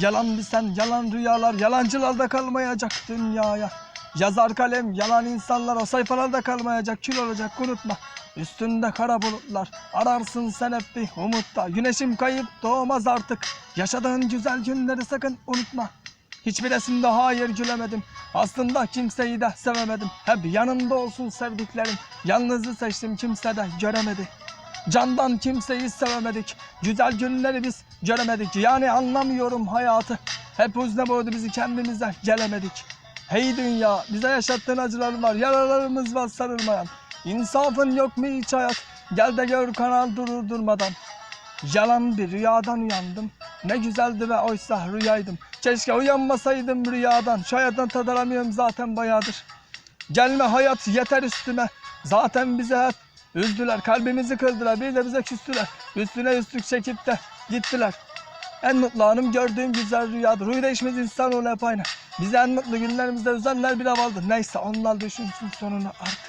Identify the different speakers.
Speaker 1: Yalan sen, yalan rüyalar, yalancılarda kalmayacak dünyaya. Yazar kalem, yalan insanlar o sayfalarda kalmayacak, kül olacak unutma. Üstünde kara bulutlar, ararsın sen hep bir umutta. Güneşim kayıp doğmaz artık, yaşadığın güzel günleri sakın unutma. Hiçbir resimde hayır gülemedim. Aslında kimseyi de sevemedim. Hep yanımda olsun sevdiklerim. Yalnızı seçtim kimse de göremedi. Candan kimseyi sevemedik. Güzel günleri biz göremedik. Yani anlamıyorum hayatı. Hep huzne boğdu bizi kendimize gelemedik. Hey dünya bize yaşattığın acılar var. Yaralarımız var sarılmayan. İnsafın yok mu hiç hayat? Gel de gör kanal durur durmadan. Yalan bir rüyadan uyandım. Ne güzeldi ve oysa rüyaydım. Keşke uyanmasaydım rüyadan. Şu hayattan tad alamıyorum zaten bayağıdır. Gelme hayat yeter üstüme. Zaten bize hep üzdüler. Kalbimizi kırdılar. Bir de bize küstüler. Üstüne üstlük çekip de gittiler. En mutlu anım gördüğüm güzel rüyadır. Huy değişmez insan hep aynı. Bize en mutlu günlerimizde özenler bile vardır. Neyse onlar düşünsün sonunu artık.